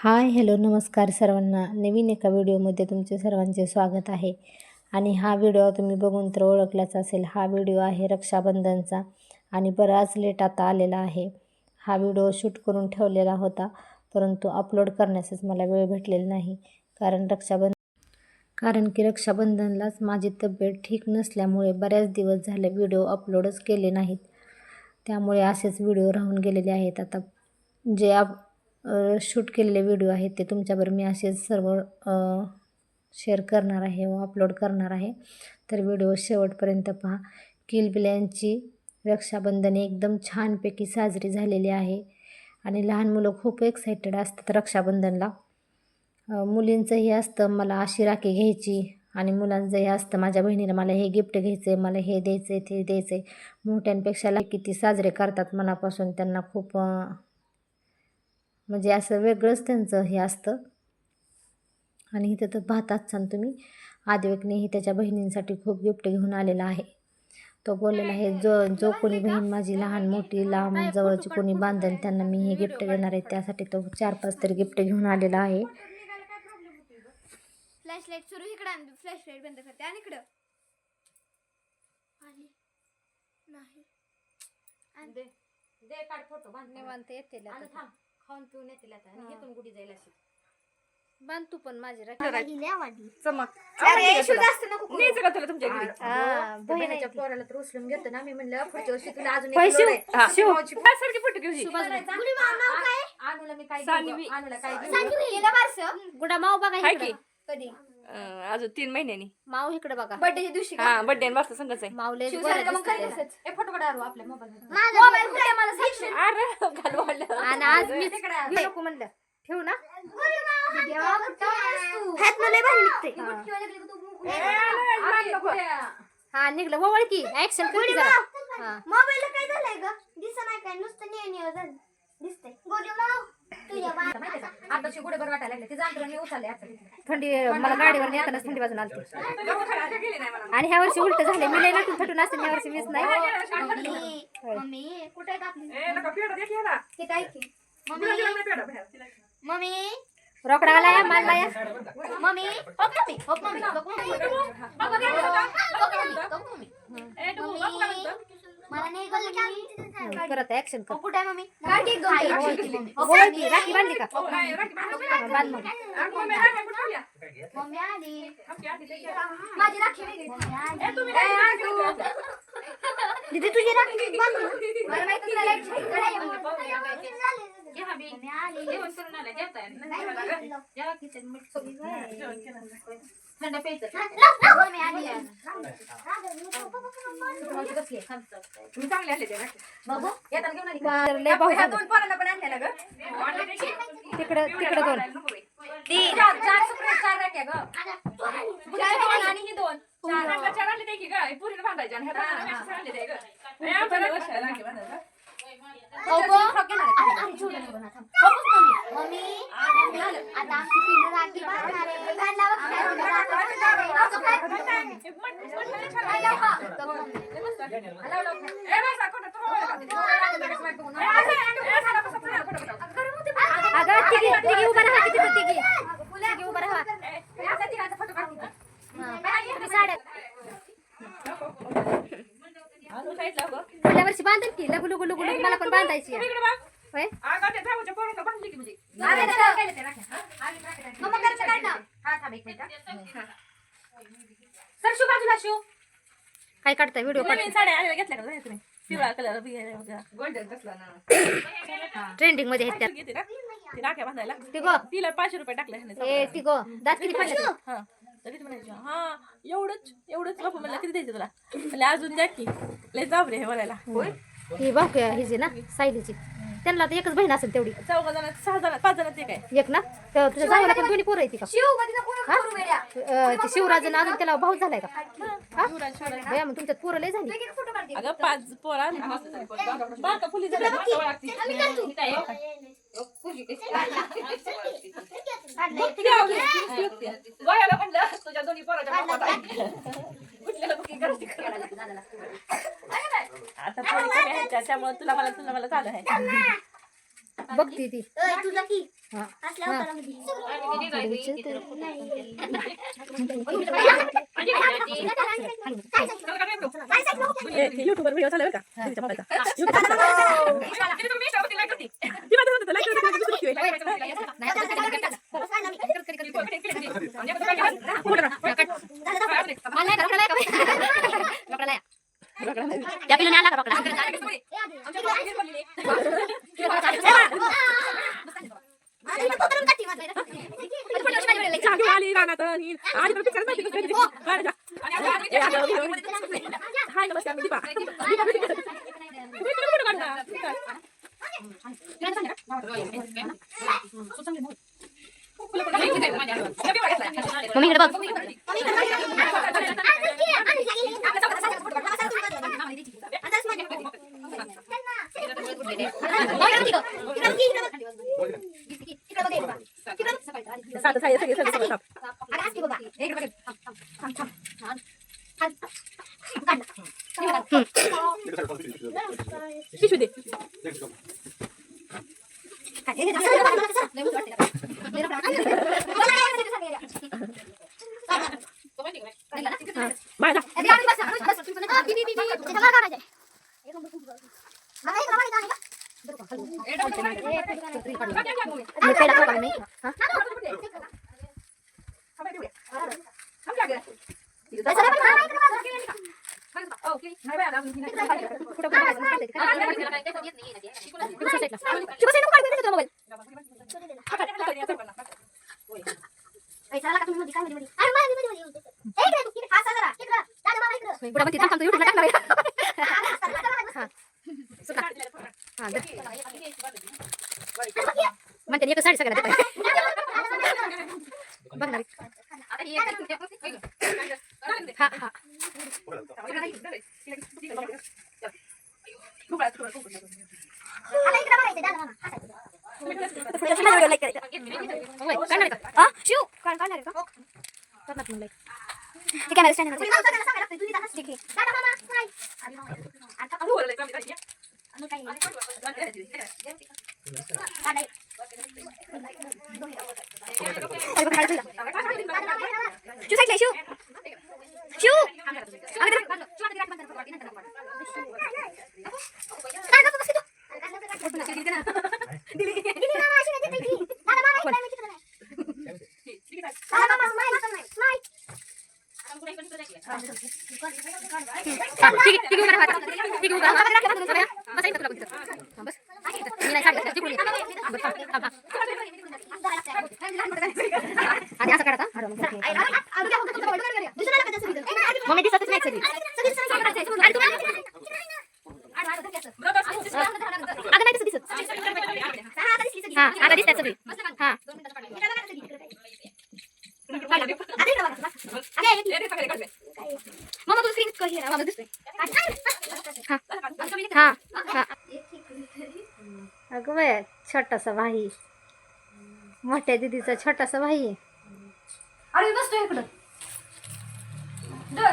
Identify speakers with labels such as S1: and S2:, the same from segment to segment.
S1: Hi hello नमस्कार सर्वांना. नवीन एका व्हिडिओमध्ये तुमचे सर्वांचे स्वागत आहे. आणि हा व्हिडिओ तुम्ही बघून तर ओळखलाच असेल. हा व्हिडिओ आहे रक्षाबंधनचा आणि बराच लेट आता आलेला आहे. हा व्हिडिओ शूट करून ठेवलेला होता परंतु अपलोड करण्यासच मला वेळ भेटलेला नाही. कारण रक्षाबंधन कारण की रक्षाबंधनलाच माझी तब्येत ठीक नसल्यामुळे बऱ्याच दिवस झाले व्हिडिओ अपलोडच केले नाहीत. त्यामुळे असेच व्हिडिओ राहून गेलेले आहेत. आता जे आप शूट केलेले व्हिडिओ आहेत ते तुमच्याबरोबर मी असेच सर्व शेअर करणार आहे व अपलोड करणार आहे. तर व्हिडिओ शेवटपर्यंत पहा. किलबिल्यांची रक्षाबंधन एकदम छानपैकी साजरी झालेली आहे. आणि लहान मुलं खूप एक्सायटेड असतात रक्षाबंधनला. मुलींचंही मुलींचं हे असतं मला अशी राखी घ्यायची आणि मुलांचं हे असतं माझ्या बहिणीला मला हे गिफ्ट घ्यायचं आहे मला हे द्यायचं आहे ते द्यायचं आहे मोठ्यांपेक्षा किती साजरे करतात मनापासून त्यांना खूप म्हणजे असं वेगळंच त्यांचं हे असतं. आणि इथं तर पाहताच छान तुम्ही. आदिवेकनेही त्याच्या बहिणींसाठी खूप गिफ्ट घेऊन आलेला आहे. तो बोललेला आहे जो जो कोणी बहीण माझी लहान मोठी लांब जवळची कोणी बांधेल त्यांना मी हे गिफ्ट देणार आहे. त्यासाठी तो चार पाच तरी गिफ्ट घेऊन आलेला आहे.
S2: फ्लॅश लाइट सुरू इकडं आणि. फ्लॅश लाइट बंद करते. आणि इकडं. आली. नाही. आणि
S3: दे. दे काढ फोटो. बांध.
S1: निवांत येते.
S3: थांब. खाऊन पिऊन येतील आता आणि इथून गुढी जाईल अशी
S1: बांध तू पण माझी
S4: चमक
S2: अरे इशू जास्त नको करू.
S4: न्यायचं का तुला तुमच्या घरी
S3: बहिणीच्या पोराला तर उचलून घेतो ना मी म्हणलं पुढच्या वर्षी तुला अजून एक
S1: पैसे
S3: लोड आहे.
S4: हा.
S3: शिव.
S4: काय सारखी फोटो घेऊ
S3: करायचा?
S2: गुढी मामा नाव काय?
S3: आ- अनुला मी काय? अनुला काय
S2: गेलं बारसं.
S1: गुडा माऊ बघा
S4: हाय
S1: इकडं.
S4: की
S2: कधी
S4: अं, अजून तीन महिन्यांनी.
S1: माऊ इकडे बघा.
S2: बर्थडेच्या दिवशी का?
S4: हा बर्थडे वाजता संगच आहे.
S1: माऊले
S2: शिवसारखं मग काय तसंच?
S3: ए, फोटो काढा आपल्या मोबाईल
S2: मोबाईल कुठे? आहे मला सांगशील?
S4: अरे घालवाडलं
S1: आणि आज मी
S3: तिकडे आहे.
S1: नको म्हणलं. ठेवू ना?
S2: देवा, कुठं आहेस तू? हात मला लय भारी निघते. ही. का तू?
S1: हा निघलं. वळ की ऍक्शन कर जरा. हा.
S2: मोबाईलला काय झालंय ग? दिसत नाही काय. नुसतं निळ निळ झालं.
S3: आताची बरं वाटायला लागले. मी उचलले आता
S1: थंडी मला गाडीवर येतानाच थंडी वाजून
S4: नाही मला
S1: आणि ह्या वर्षी उलट झाले मी लय नटून थटून असते ह्या वर्षी मीच नाही.
S2: मम्मी कुठे
S4: नाही
S1: रोकडा आला या मानला या
S2: mummy.
S4: Mummy. Mummy. Mummy mummy. Mummy.
S2: मला नाही
S1: करत ऍक्शन कर
S2: कुठे आहे मम्मी.
S1: बोल की राखी बांधली का?
S4: राखी बांधू. मम्मी राखी.
S2: माझी राखी दीदी तुझी राखी बांधू मला माहिती तुला लाइट छान करायला
S4: घे हा बी.
S2: मम्मी आली
S4: जेवण करून आलं, जेवताय.
S2: नाही,
S4: जेवा
S2: नाही,
S4: गं. जेवा की ते मीठ सोबत. जेवण केलं. थंड प्यायचं.
S2: मम्मी आली
S3: तुमची कसली आहे? खालचं.
S4: तुम्ही चांगले आले ते राखी.
S3: बघू येताना घेऊन आली का? ह्या
S1: झालं
S3: दोन पोरांना पण आणलेला ग
S4: ते की.
S1: तिकडं तिकडं दोन
S4: नको बाई.
S3: चार चार सुप्रे चार राख्या ग चार दोन आणि ही दोन
S4: चार रंगाच्या चार ते की गं. हे पुरीला बांधायचे आणि ह्या दोघांना कशाला आणले ते गं? ए, आमच्या रंगाच्या राखी बांधायला.
S2: हो
S1: अगं तिघी तिघी उभा राहा की तिथं तिघी तिघी उभा राहा
S4: ए, असा तिघांचा फोटो काढ.
S1: तुम्ही साड्या
S4: अजून साईडला हो गं.
S1: पुढल्या वर्षी बांधेल की लगू लगू लगू लगू मला पण बांधायची
S4: तुम्ही
S1: आहे.
S4: इकडे बघ.
S1: होय
S4: अगं, त्या जाऊच्या पोरांना बांधली की म्हणजे.
S3: आले तर काय केलं ते राख्या? हा? आले तर राख्या टाकल्या.
S2: मम्मा घरचं काढ ना.
S3: हा थांब एक मिनिट हा. सर शिव बाजूला शिव
S1: काय काढताय व्हिडिओ काढ
S4: नवीन साड्या आलेल्या घेतल्या का जाऊ तुम्ही पिवळा कलर गोल्डन कसला ना
S1: ट्रेंडिंगमध्ये आहेत त्यात
S4: घेते ना ती राख्या बांधायला तिला पाचशे रुपये टाकले ह्याने
S1: ए ती गो दात किती पडले
S4: हा. तरी म्हणायची हा एवढंच एवढंच बापू मला किती द्यायचं तुला? म्हणजे अजून द्या की. लय रे हे बोलायला.
S1: ही भाऊ हिची ना सायलीची. त्यांना आता एकच बहीण असेल तेवढी.
S4: चौघा जण सहा जण पाच जण ते काय
S1: एक ना? तर तुझ्या जावाला पण दोन्ही पोरं येते का?
S2: शिवमध्ये नको नको करू वेड्या.
S1: अं, ते शिवराजन अजून त्याला भाऊ झालाय का?
S4: शिवराज शिवराज.
S1: बया मग तुमच्यात पोरं लय झाली.
S2: फोटो काढते.
S4: अगं पाच पोरा फुली झाल्या. गोयाला म्हणलं तुझ्या दोन्ही पोराच्या बापात आहे. उठलेलं बघ की घरात तिकडे. आता पोरी कमी आहेत त्या- त्यामुळे तुला मला तुला मला चालू आहे
S1: बघती ती
S2: ए, तुझा की. असल्या
S1: हा.
S2: अवतारामध्ये.
S4: युट्यूबवर व्हिडिओ चालू आहे का तुमच्या मोबाईलचा
S2: त्या पिल्लूने आणला का पकडा? आणि इथं कोतरून काढते माझं. इथं पुढच्या वर्षी माझ्या वेळेला
S4: चालू आली रानात आणि. हाय नमस्कार मी दीपा? तुम्ही इकडे
S2: बघ
S4: सात साय सगळे सगळे सगळे साप. पिशवी दे बाय जा.
S2: म्हणते एक साडी सगळ्यांना शिव काय काढणार का करणार तुम्ही ठीक आहे स्टँड ठीक आहे शिव साईडला शिव शिव आणि असं काढा मम्मी दिसतच नाही सगळी आता नाही तसं दिसत हा आता सगळी हा. स्क्रीन दिसतोय हा हा हा
S1: अगं छोटासा भाई. मोठ्या दिदीचा छोटासा भाई आहे.
S3: अरे बसतो इकडं.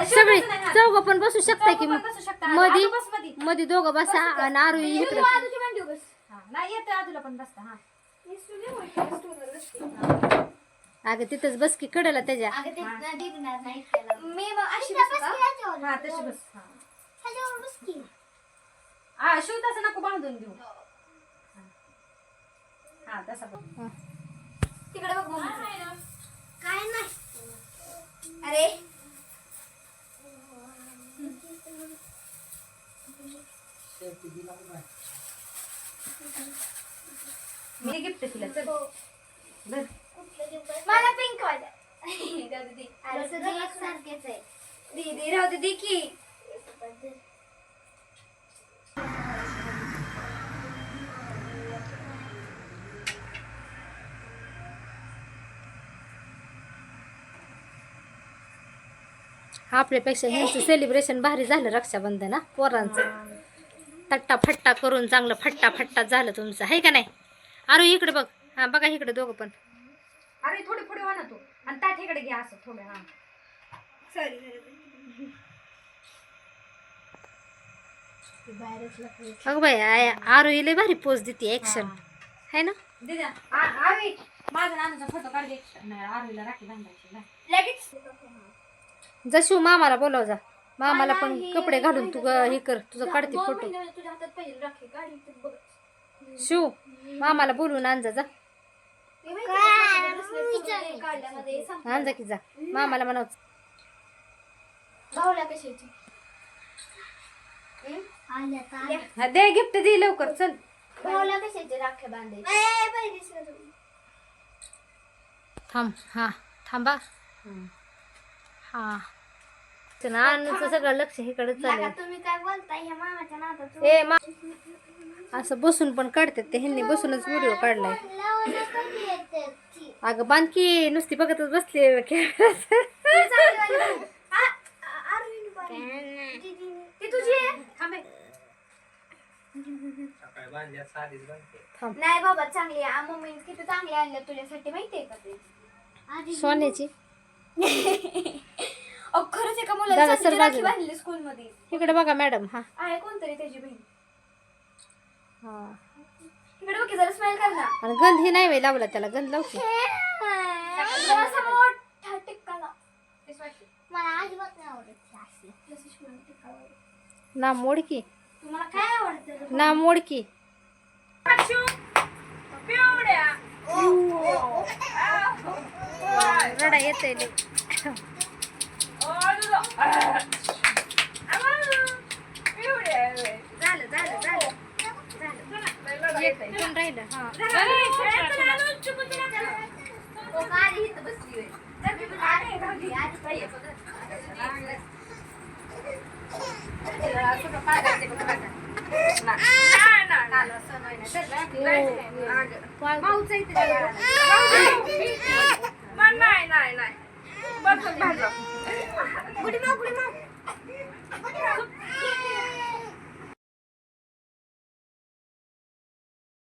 S1: सगळी चौघ पण बसू शकता की मग?
S3: बसू शकता
S1: मधी
S3: आजू बस मधी.
S1: मध्ये दोघं बसा आणि आरू इकडं.
S3: हा, नाही येतं आजूला पण बसता हा.
S1: अगं तिथंच बस की कडेला त्याच्या.
S2: मी मग अशी बसू का?
S3: हा तशी बस. हा. हा शिव तसं नको बांधून देऊ. हा. तसा बघ.
S2: तिकडे बघ मम्मी. काय नाही. अरे.
S3: मी गिफ्ट तुला चल. धर.
S2: मला पिंक वाला दीदी राहू दे की.
S1: आपल्यापेक्षा ह्यांचं सेलिब्रेशन भारी झालं रक्षाबंधन हा पोरांचं. तट्टा फट्टा करून चांगलं फट्टा फट्टा झालं तुमचं आहे का नाही? अरे इकडे बघ हा बघा इकडे दोघं पण.
S3: अरे थोडी पुढे ना तू. आणि ताठीकडे घ्या असं थोडं हा.
S1: अगं बाई आय- आरू लय भारी पोच देते ऍक्शन है. ना?
S3: दिद्या आ- आवी माझा नानाचा फोटो काढ दे. नाही आरवीला राखी बांधायची ना
S2: लगेच
S1: जशू मामाला बोलव जा. मामाला पण कपडे घालून तू ग- हे कर तुझं काढते
S2: दोन
S1: फोटो
S2: महिने तुझ्या हातात पाहिजे राखी काढी तर बघ.
S1: शिव मामाला बोलवून आण जा जा.
S2: ते माहिती का, काढल्यामध्ये
S1: जा की जा. मामाला म्हणाव.
S2: कशाची?
S1: हा, दे गिफ्ट दे लवकर चल.
S2: भावल्या कशाची राख्या बांधायची?
S1: थांब हा थांबा. हा. नानूचं सगळं लक्ष इकडे
S2: नका
S1: चालेल
S2: तुम्ही काय बोलताय ह्या मामाच्या नादात
S1: ए मा असं बसून पण काढतात ते ह्यांनी बसूनच व्हिडिओ काढलाय. अगं बांधकी नुसती बघतच बसली
S2: ती तुझी आहे?
S3: थांबे
S5: सकाळी बांधल्या साधीच बांधते.
S2: नाही बाबा चांगली आहे. मम्मी किती चांगली आणल्या तुझ्यासाठी माहितीये का ते?
S1: सोन्याची. दादा, सर बाजूला.
S2: बांधली स्कूल मध्ये
S1: इकडे बघा मॅडम हा.
S2: आहे कोणतरी त्याची बहीण.
S1: हा.
S2: इकडे बघ की जरा स्माइल कर ना.
S1: आणि गंध ही नाही लावला त्याला गंध लावते
S2: जरासा मोठा टिक्का लाव. मला अजिबात नाही आवडत जसं शिवण टिक्का लावला.
S1: ना मोडकी
S2: तुम्हाला काय आवडतं
S1: ना मोडकी रडा येते
S2: झालं झालं झालं
S1: कोण राहिलं हा
S2: हो का, आधी इथं
S4: बस बस
S2: बुढ़ी माँ बुढ़ी माँ